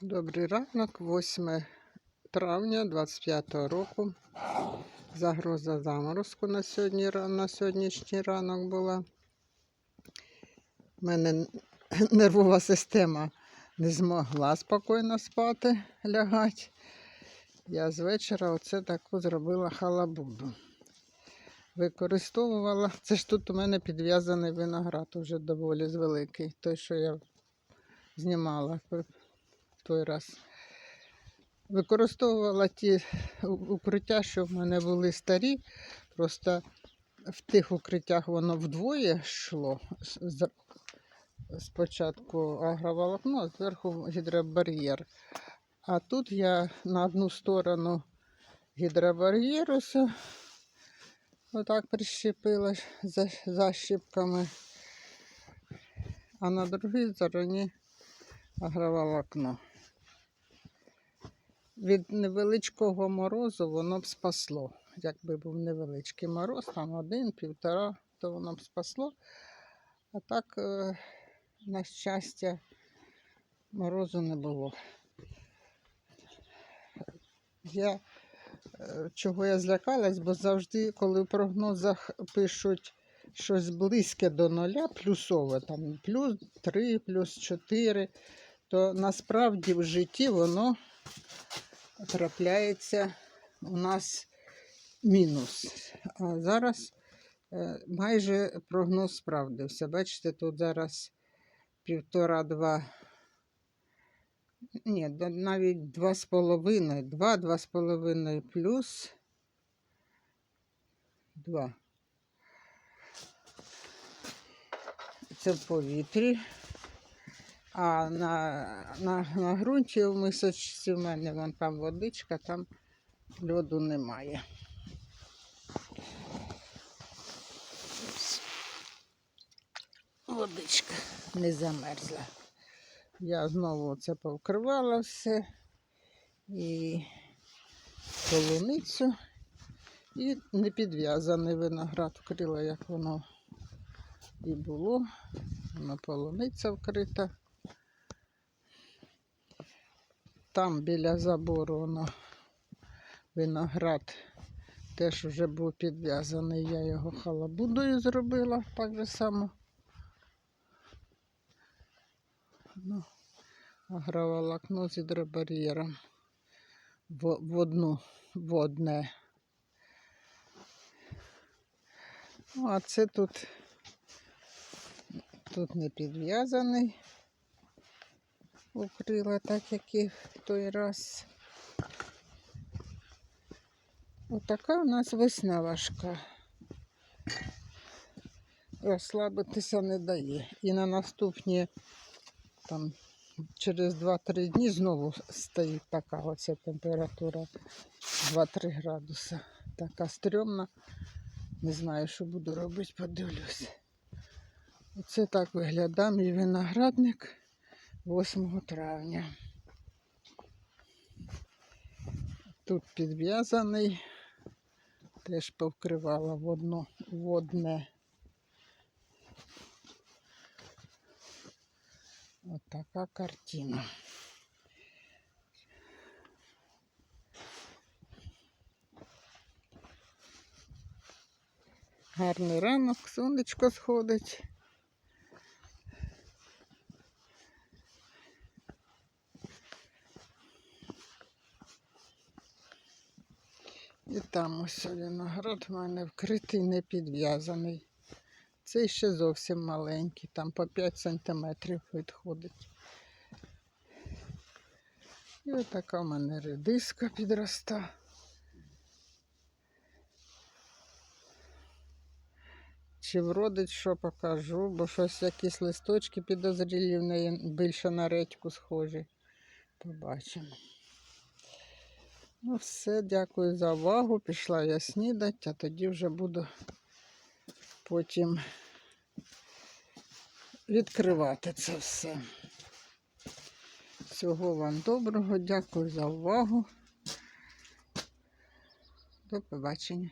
Добрий ранок, 8 травня 25 року. Загроза заморозку на, сьогодні, на сьогоднішній ранок була. У мене нервова система не змогла спокійно спати, лягати. Я з вечора оце таку зробила халабуду. Використовувала. Це ж тут у мене підв'язаний виноград уже доволі великий. Той, що я знімала той раз. Використовувала ті укриття, що в мене були старі. Просто в тих укриттях воно вдвоє йшло. Спочатку агроволокно, а зверху гідробар'єр. А тут я на одну сторону гідробар'єру отак прищепила за- защіпками, а на другій стороні агроволокно. Від невеличкого морозу воно б спасло. Якби був невеличкий мороз, там один, півтора, то воно б спасло. А так, е, на щастя, морозу не було. Я, е, чого я злякалась, бо завжди, коли в прогнозах пишуть щось близьке до нуля, плюсове, там плюс 3, плюс 4, то насправді в житті воно трапляється у нас мінус. А зараз е, майже прогноз справдився. Бачите, тут зараз півтора-два. Ні, навіть два з половиною, два, два з половиною плюс два. Це в повітрі. А на, на, на ґрунті в мисочці в мене вон там водичка, там льоду немає. Водичка не замерзла. Я знову це повкривала все і полуницю. І не підв'язаний виноград вкрила, як воно і було. Воно полуниця вкрита. Там біля забору воно виноград теж вже був підв'язаний. Я його халабудою зробила так же само. Ну, агроволокно з гідробар'єром в, в одну в одне. Ну, а це тут, тут не підв'язаний. Укрила так, як і в той раз. Отака у нас весна важка. Розслабитися не дає. І на наступні там через 2-3 дні знову стоїть така оця температура 2-3 градуса. Така стрьомна. Не знаю, що буду робити, подивлюсь. Оце так виглядає мій виноградник 8 травня. Тут підв'язаний, теж повкривала в одно, в одне. Ось така картина. Гарний ранок, сонечко сходить. І там ось виноград в мене вкритий, не підв'язаний. Цей ще зовсім маленький, там по 5 сантиметрів відходить. І отака в мене редиска підроста. Чи вродить, що покажу, бо щось якісь листочки підозрілі в неї більше на редьку схожі. Побачимо. Ну, все, дякую за увагу. Пішла я снідати, а тоді вже буду потім відкривати це все. Всього вам доброго, дякую за увагу. До побачення.